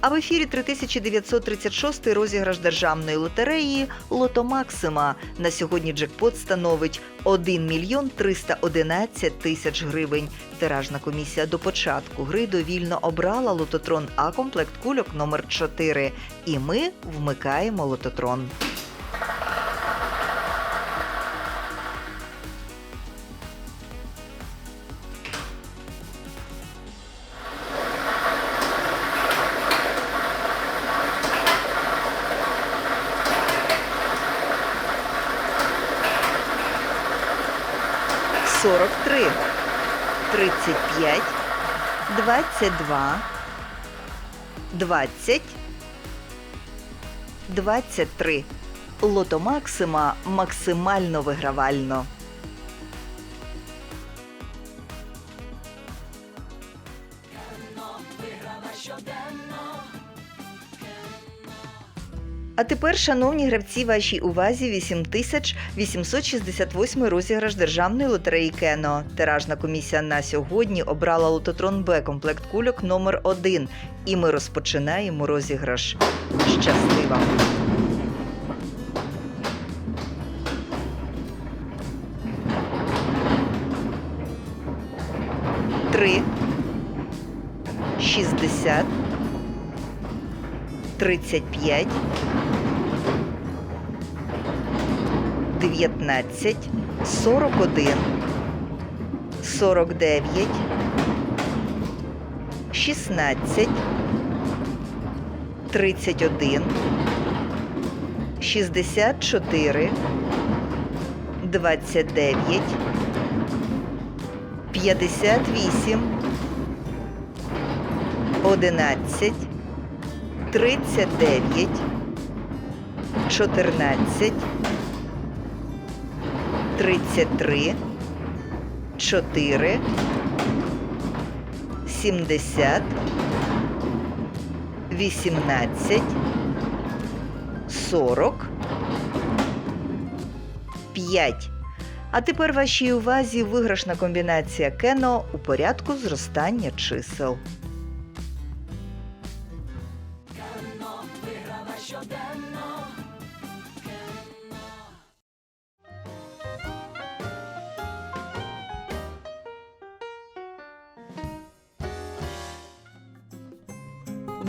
А в ефірі 3936 розіграш державної лотереї Лото Максима. На сьогодні джекпот становить 1 мільйон 311 тисяч гривень. Тиражна комісія до початку гри довільно обрала лототрон А комплект кульок номер 4 І ми вмикаємо лототрон. Сорок три, тридцять п'ять, двадцять два, двадцять, двадцять три. Лото Максима максимально вигравально. А тепер, шановні гравці, вашій увазі 8868 розіграш державної лотереї Кено. Тиражна комісія на сьогодні обрала лототрон Б комплект кульок номер 1 І ми розпочинаємо розіграш. Щасти вам! Три. Шістдесят. Тридцять п'ять. 19, 41, 49, 16, 31, 64, 29, 58, 11, 39, 14, 33, 4, 70, 18, 40, 5. А тепер вашій увазі виграшна комбінація кено у порядку зростання чисел.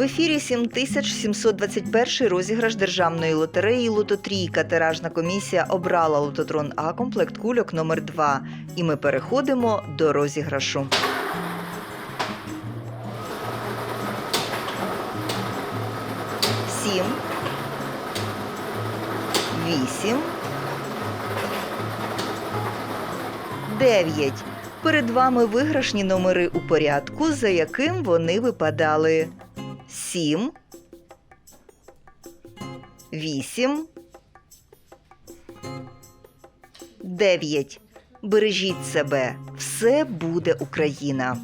В ефірі 7721 розіграш державної лотереї Лототрійка. Тиражна комісія обрала лототрон А комплект кульок номер 2 І ми переходимо до розіграшу. Сім. Вісім. Дев'ять. Перед вами виграшні номери у порядку, за яким вони випадали. Сім. Вісім. Дев'ять. Бережіть себе. Все буде Україна.